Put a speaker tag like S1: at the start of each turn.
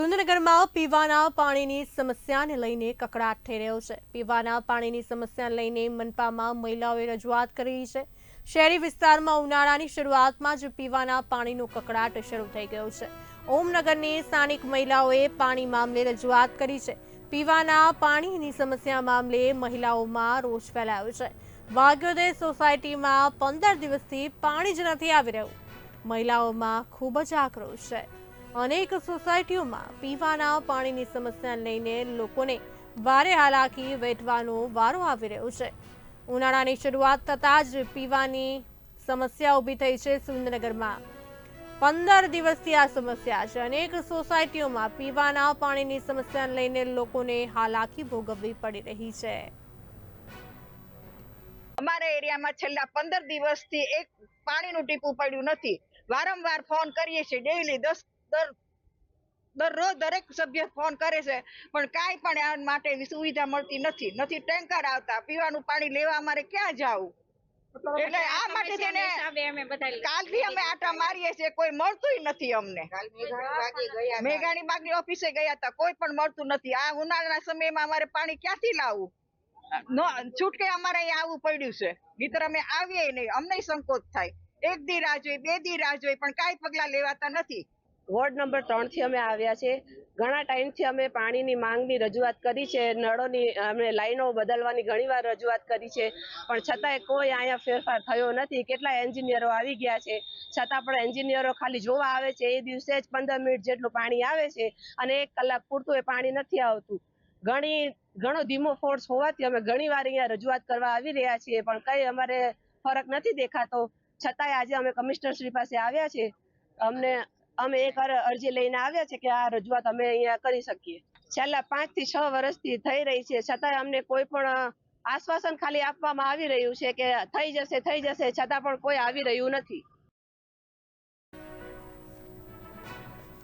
S1: સુરેન્દ્રનગરમાં પીવાના પાણીની સમસ્યાને લઈને કકડાટ થઈ રહ્યો છે. પીવાના પાણીની સમસ્યાને લઈને મનપામાં મહિલાઓએ રજૂઆત કરી છે. શહેરી વિસ્તારમાં ઉનાળાની શરૂઆતમાં જ પીવાના પાણીનો કકડાટ શરૂ થઈ ગયો છે. ઓમનગરની સ્થાનિક મહિલાઓએ પાણી મામલે રજૂઆત કરી છે. પીવાના પાણીની સમસ્યા મામલે મહિલાઓમાં રોષ ફેલાયો છે. ભાગ્યોદય સોસાયટીમાં પંદર દિવસથી પાણી જ નથી આવી રહ્યું. મહિલાઓમાં ખૂબ જ આક્રોશ છે. અનેક સોસાયટીઓમાં પીવાના પાણીની સમસ્યા લઈને લોકોને ભારે હાલાકી વેઠવાનો વારો આવી રહ્યો છે. ઉનાળાની શરૂઆત થતાં જ પીવાની સમસ્યા ઊભી થઈ છે સુરેન્દ્રનગરમાં. પંદર દિવસથી આ સમસ્યા છે. અનેક સોસાયટીઓમાં પીવાના પાણીની સમસ્યા લઈને લોકોને હાલાકી ભોગવવી પડી રહી છે.
S2: અમારા એરિયામાં છેલ્લા પંદર દિવસથી એક પાણીનું ટીપું પડ્યું નથી. વારંવાર ફોન કરીએ છીએ. ડેઈલી દસ દર દરરોજ દરેક સભ્ય ફોન કરે છે પણ કાંઈ પણ આ માટે સુવિધા મળતી નથી. નથી ટેન્કર આવતા પીવાનું પાણી લેવા અમારે ક્યાં જવું? એટલે આ માટે છે ને કાલથી અમે આટા મારીએ છીએ કોઈ મળતું નથી અમને. મેઘાણી બાગની ઓફિસે ગયા હતા કોઈ પણ મળતું નથી. આ ઉનાળાના સમયમાં અમારે પાણી ક્યાંથી લાવવું? નો છૂટકે અમારે અહીંયા આવવું પડ્યું છે. નહીતર અમે આવીએ નહીં. અમને સંકોચ થાય. એક દી રાહ જોઈ બે દી રાહ જોઈ પણ કાંઈ પગલાં લેવાતા નથી.
S3: વોર્ડ નંબર ત્રણથી અમે આવ્યા છે. ઘણા ટાઈમથી અમે પાણીની માંગની રજૂઆત કરી છે, નળોની, અમે લાઈનો બદલવાની ઘણીવાર રજૂઆત કરી છે. પણ છતાંય કોઈ અહીંયા ફેરફાર થયો નથી. કેટલા એન્જિનિયરો આવી ગયા છે. છતાં પણ એન્જિનિયરો ખાલી જોવા આવે છે. એ દિવસે જ પંદર મિનિટ જેટલું પાણી આવે છે અને એક કલાક પૂરતું એ પાણી નથી આવતું. ઘણી, ઘણો ધીમો ફોર્સ હોવાથી અમે ઘણી વાર અહીંયા રજૂઆત કરવા આવી રહ્યા છીએ. પણ કંઈ અમારે ફરક નથી દેખાતો. છતાંય આજે અમે કમિશનર શ્રી પાસે આવ્યા છે. અમને અમે એક અર- અરજી લઈને આવ્યા છે કે આ રજૂઆત અમે અહીંયા કરી શકીએ. છેલ્લા પાંચથી છ વર્ષથી થઈ રહી છે. છતાંય અમને કોઈ પણ આશ્વાસન ખાલી આપવામાં આવી રહ્યું છે કે થઈ જશે થઈ જશે છતાં પણ કોઈ આવી રહ્યું નથી.